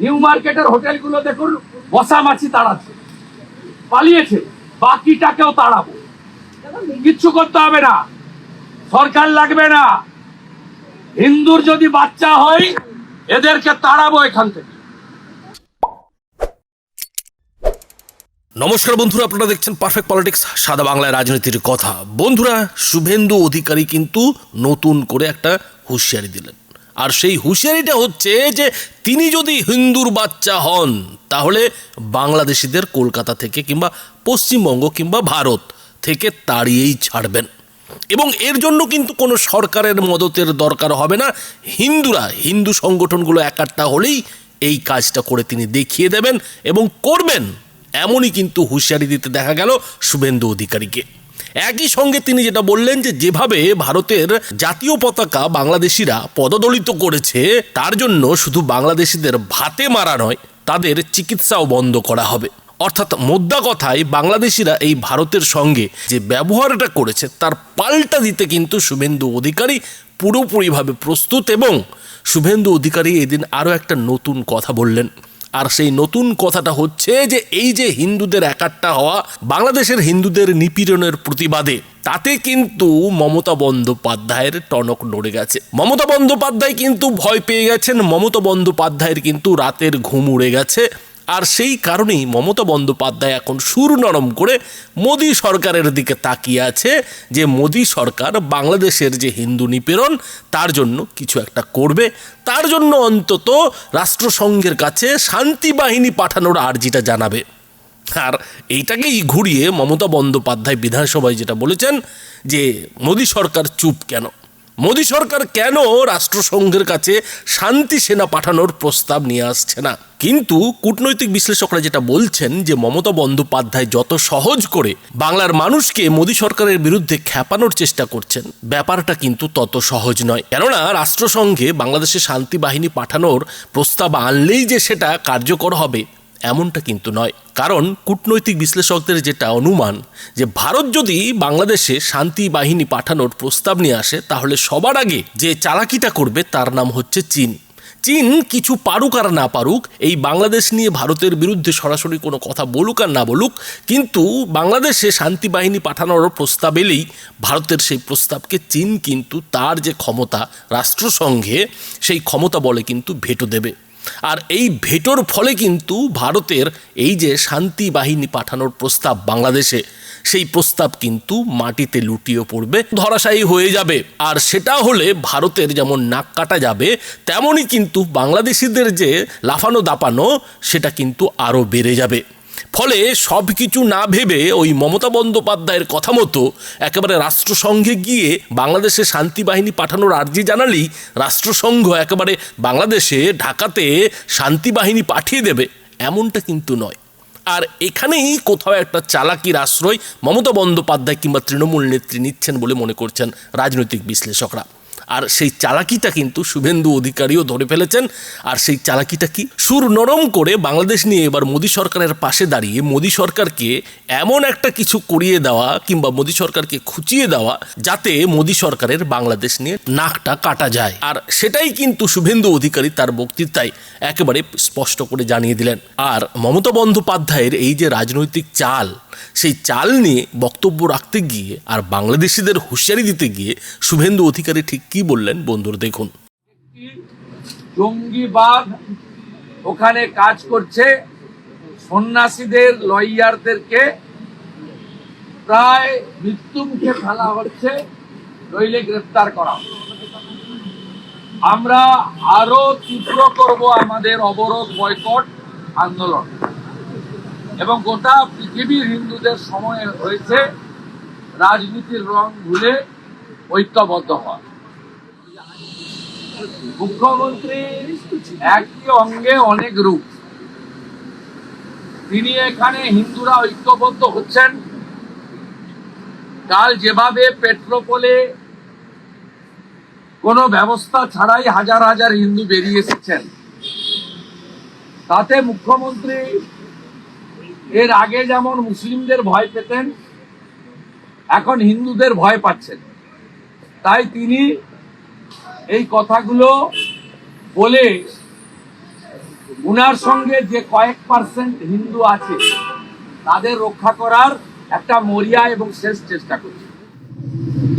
New মার্কেটের হোটেলগুলো দেখুন, বসা মাছি তাড়াচ্ছে। পালিয়েছে, বাকিটাকেও তাড়াবো। কিচ্ছু করতে হবে না। সরকার লাগবে না। হিন্দুর যদি বাচ্চা হয়, এদেরকে তাড়াবো এখান থেকে। নমস্কার বন্ধুরা, আপনারা দেখছেন পারফেক্ট পলিটিক্স সাদা বাংলায় রাজনীতির কথা। বন্ধুরা, শুভেন্দু অধিকারী কিন্তু নতুন করে একটা হুঁশিয়ারি দিলেন। আর সেই হুঁশিয়ারিটা হচ্ছে যে তিনি যদি হিন্দুর বাচ্চা হন, তাহলে বাংলাদেশিদের কলকাতা থেকে কিংবা পশ্চিমবঙ্গ কিংবা ভারত থেকে তাড়িয়েই ছাড়বেন। এবং এর জন্য কিন্তু কোনো সরকারের মদতের দরকার হবে না। হিন্দুরা, হিন্দু সংগঠনগুলো একাট্টা হলেই এই কাজটা করে তিনি দেখিয়ে দেবেন এবং করবেন, এমনই কিন্তু হুঁশিয়ারি দিতে দেখা গেল শুভেন্দু অধিকারীকে। একই সঙ্গে তিনি যেটা বললেন যে যেভাবে ভারতের জাতীয় পতাকা বাংলাদেশিরা পদদলিত করেছে, তার জন্য শুধু বাংলাদেশিদের ভাতে মারা নয়, তাদের চিকিৎসাও বন্ধ করা হবে। অর্থাৎ মোদ্দা কথায় বাংলাদেশিরা এই ভারতের সঙ্গে যে ব্যবহারটা করেছে, তার পাল্টা দিতে কিন্তু শুভেন্দু অধিকারী পুরোপুরিভাবে প্রস্তুত এবং শুভেন্দু অধিকারী এদিন আরও একটা নতুন কথা বললেন। আর সেই নতুন কথাটা হচ্ছে যে এই যে হিন্দুদের একাট্টা হওয়া, বাংলাদেশের হিন্দুদের নিপীড়নের প্রতিবাদে, তাতে কিন্তু মমতা বন্দ্যোপাধ্যায়ের টনক নড়ে গেছে। মমতা বন্দ্যোপাধ্যায় কিন্তু ভয় পেয়ে গেছেন, মমতা বন্দ্যোপাধ্যায়ের কিন্তু রাতের ঘুম উড়ে গেছে। আর সেই কারণেই মমতা বন্দ্যোপাধ্যায় এখন সুর নরম করে মোদী সরকারের দিকে তাকিয়ে আছে যে মোদী সরকার বাংলাদেশের যে হিন্দু নিপীড়ন, তার জন্য কিছু একটা করবে। তার জন্য অন্তত রাষ্ট্রসংঘের কাছে শান্তি বাহিনী পাঠানোর আর্জিটা জানাবে। আর এইটাকেই ঘুরিয়ে মমতা বন্দ্যোপাধ্যায় বিধানসভায় যেটা বলেছেন যে, মোদী সরকার চুপ কেন? মোদী সরকার কেন রাষ্ট্রসংঘের কাছে শান্তি সেনা পাঠানোর প্রস্তাব নিয়ে আসছে না? কিন্তু কূটনৈতিক বিশ্লেষকরা যেটা বলছেন যে মমতা বন্দ্যোপাধ্যায় যত সহজ করে বাংলার মানুষকে মোদী সরকারের বিরুদ্ধে খ্যাপানোর চেষ্টা করছেন, ব্যাপারটা কিন্তু তত সহজ নয়। কেননা রাষ্ট্রসংঘে বাংলাদেশে শান্তি বাহিনী পাঠানোর প্রস্তাব আনলেই যে সেটা কার্যকর হবে এমনটা কিন্তু নয়। কারণ কূটনৈতিক বিশ্লেষকদের যেটা অনুমান, যে ভারত যদি বাংলাদেশে শান্তি বাহিনী পাঠানোর প্রস্তাব নিয়ে আসে, তাহলে সবার আগে যে চালাকিটা করবে তার নাম হচ্ছে চীন। চীন কিছু পারুক আর না পারুক, এই বাংলাদেশ নিয়ে ভারতের বিরুদ্ধে সরাসরি কোনো কথা বলুক আর না বলুক, কিন্তু বাংলাদেশে শান্তি বাহিনী পাঠানোর প্রস্তাব এলেই ভারতের সেই প্রস্তাবকে চীন কিন্তু তার যে ক্ষমতা রাষ্ট্রসংঘে, সেই ক্ষমতা বলে কিন্তু ভেটো দেবে। আর এই ভেটোর ফলে কিন্তু ভারতের এই যে শান্তি বাহিনী পাঠানোর প্রস্তাব বাংলাদেশে, সেই প্রস্তাব কিন্তু মাটিতে লুটিয়ে পড়বে, ধরাশায়ী হয়ে যাবে। আর সেটা হলে ভারতের যেমন নাক কাটা যাবে, তেমনই কিন্তু বাংলাদেশিদের যে লাফানো দাপানো সেটা কিন্তু আরও বেড়ে যাবে। ফলে সব কিছু না ভেবে ওই মমতা বন্দ্যোপাধ্যায়ের কথা মতো একেবারে রাষ্ট্রসংঘে গিয়ে বাংলাদেশে শান্তি বাহিনী পাঠানোর আর্জি জানালেই রাষ্ট্রসংঘ একেবারে বাংলাদেশে ঢাকাতে শান্তি বাহিনী পাঠিয়ে দেবে, এমনটা কিন্তু নয়। আর এখানেই কোথাও একটা চালাকির আশ্রয় মমতা বন্দ্যোপাধ্যায় কিংবা তৃণমূল নেত্রী নিচ্ছেন বলে মনে করছেন রাজনৈতিক বিশ্লেষকরা। আর সেই চালাকিটা কিন্তু শুভেন্দু অধিকারীও ধরে ফেলেছেন। আর সেই চালাকিটা কি? সুর নরম করে বাংলাদেশ নিয়ে এবার মোদী সরকারের পাশে দাঁড়িয়ে, মোদী সরকারকে এমন একটা কিছু করিয়ে দেওয়া কিংবা মোদী সরকারকে খুঁচিয়ে দেওয়া যাতে মোদী সরকারের বাংলাদেশ নিয়ে নাকটা কাটা যায়। আর সেটাই কিন্তু শুভেন্দু অধিকারী তার বক্তৃতায় একেবারে স্পষ্ট করে জানিয়ে দিলেন। আর মমতা বন্দ্যোপাধ্যায়ের এই যে রাজনৈতিক চাল, সেই চাল নিয়ে বক্তব্য রাখতে গিয়ে আর বাংলাদেশিদের হুঁশিয়ারি দিতে গিয়ে শুভেন্দু অধিকারী ঠিক কি বললেন বন্ধুরা দেখুন। জঙ্গিবাদ ওখানে কাজ করছে। সন্ন্যাসীদের লয়ারদেরকে প্রায় মৃত্যু মুখে ফেলা হচ্ছে। নইলে গ্রেফতার করা আমরা আরও তীব্র করব আমাদের অবরোধ, বয়কট, আন্দোলন। এবং গোটা পৃথিবীর হিন্দুদের সময় হয়েছে। রাজনীতির রং ভুলে ঐক্যবদ্ধ হওয়া। মুখ্যমন্ত্রী একই অঙ্গে অনেক রূপ। তিনি এখানে হিন্দুরা ঐক্যবদ্ধ হচ্ছেন। কাল যেভাবে পেট্রোপোলে কোনো ব্যবস্থা ছাড়াই হাজার হাজার হিন্দু বেরিয়ে এসেছেন, তাতে মুখ্যমন্ত্রী এর আগে যেমন মুসলিমদের ভয় পেতেন, এখন হিন্দুদের ভয় পাচ্ছেন। তাই তিনি এই কথাগুলো বলে উনার সঙ্গে যে কয়েক পার্সেন্ট হিন্দু আছে, তাদের রক্ষা করার একটা মরিয়া এবং শেষ চেষ্টা করছে।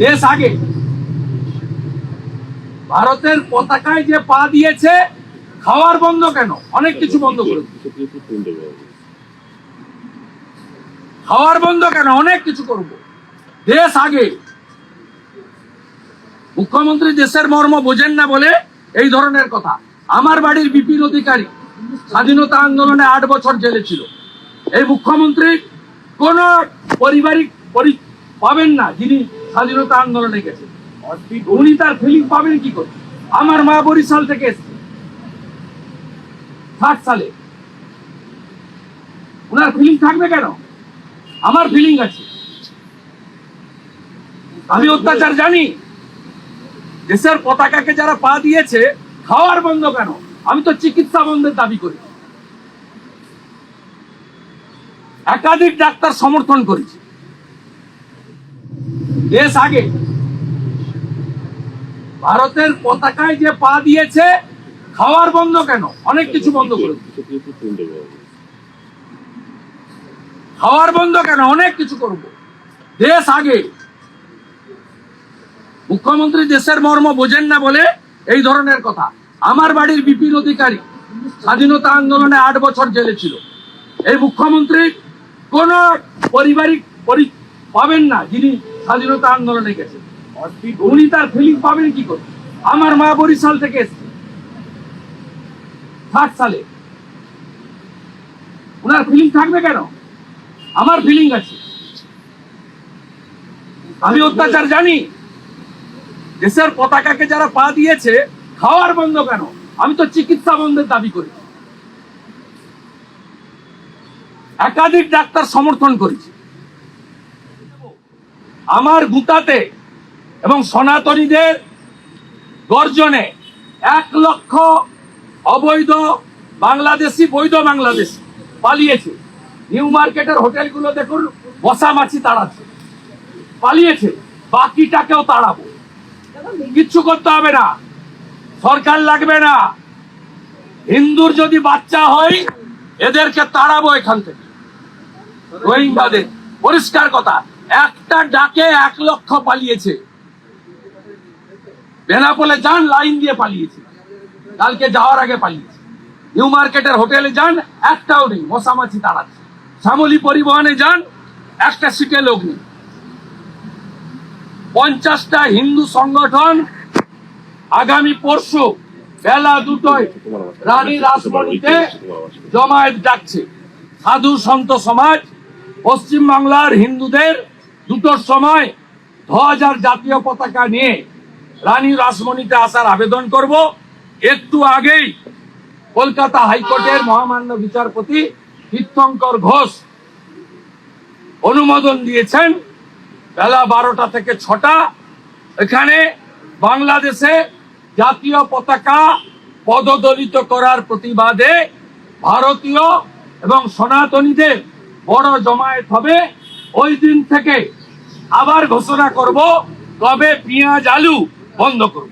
দেশ আগে। ভারতের পতাকায় যে পা দিয়েছে, খাওয়ার বন্ধ কেন? অনেক কিছু বন্ধ করে খাওয়ার বন্ধ কেন? অনেক কিছু করব। দেশ আগে। মুখ্যমন্ত্রী দেশের মর্ম বোঝেন না বলে এই ধরনের কথা। আমার বাড়ির বিপিন অধিকারী স্বাধীনতা আন্দোলনে আট বছর জেলে ছিল। এই মুখ্যমন্ত্রী কোন পারিবারিক পাবেন না যিনি স্বাধীনতা আন্দোলনে গেছেন। উনি তার ফিলিং পাবেন কি করে? আমার মা বরিশাল থেকে এসছে। ষাট সালে। উনার ফিলিং থাকবে কেন? আমার ফিলিং আছে। আমি অত্যাচার জানি। দেশের পতাকাকে যারা পা দিয়েছে, খাওয়ার বন্ধ কেন? আমি তো চিকিৎসা বন্ধের দাবি করি। একাধিক ডাক্তার সমর্থন করেছি। দেশ আগে। ভারতের পতাকায় যে পা দিয়েছে, খাওয়ার বন্ধ কেন? অনেক কিছু বন্ধ করে খাওয়ার বন্ধ কেন? অনেক কিছু করব। দেশ আগে। মুখ্যমন্ত্রী দেশের মর্ম বোঝেন না বলে এই ধরনের কথা। আমার বাড়ির বিপিন অধিকারী স্বাধীনতা আন্দোলনে আট বছর জেলে ছিল। এই মুখ্যমন্ত্রী কোন পারিবারিক পরি- পাবেন না যিনি স্বাধীনতা আন্দোলনে গেছেন। উনি তার ফিলিং পাবেন কি করে? আমার মা বরিশাল থেকে এসছে। ষাট সালে। উনার ফিলিং থাকবে কেন? আমার ফিলিং আছে। আমি অত্যাচার জানি। দেশের পতাকাকে যারা পা দিয়েছে, খাওয়ার বন্ধ কেন? আমি তো চিকিৎসা বন্ধের দাবি করি। একাধিক ডাক্তার সমর্থন করেছি। আমার গুতাতে এবং সনাতনীদের গর্জনে এক লক্ষ অবৈধ বাংলাদেশি, বৈধ বাংলাদেশি পালিয়েছে। নিউ মার্কেটের হোটেলগুলো দেখুন বসা মাছি তাড়াচ্ছে। পালিয়েছে, বাকিটাকেও তাড়াবো। কিচ্ছু করতে হবে না। সরকার লাগবে না। হিন্দুর যদি বাচ্চা হয়, এদেরকে তাড়াবো এখান থেকে। রোহিঙ্গাদের। পরিষ্কার কথা, একটা ডাকে এক লক্ষ পালিয়েছে। বেনাপোলে যান, লাইন দিয়ে পালিয়েছে। কালকে যাওয়ার আগে পালিয়েছে। নিউ মার্কেটের হোটেলে যান, একটাও নেই, মশামাছি তাড়াচ্ছে। শ্যামলী পরিবহনে যান, একটা সিটে লোক নেই। পঞ্চাশটা হিন্দু সংগঠন আগামী পরশু বেলা দুটোয় রানী রাসমণিতে জমায়েত ডাকছে। সাধু সন্ত সমাজ পশ্চিম বাংলার হিন্দুদের দুটোর সময় আর জাতীয় পতাকা নিয়ে রানী রাসমণিতে আসার আবেদন করব। একটু আগেই কলকাতা হাইকোর্টের মহামান্য বিচারপতি তীর্থঙ্কর ঘোষ অনুমোদন দিয়েছেন। বেলা বারোটা থেকে ছটা। এখানে বাংলাদেশে জাতীয় পতাকা পদদলিত করার প্রতিবাদে ভারতীয় এবং সনাতনীদের বড় জমায়েত হবে। ওই দিন থেকে আবার ঘোষণা করব, কবে পেঁয়াজ আলু বন্ধ করব।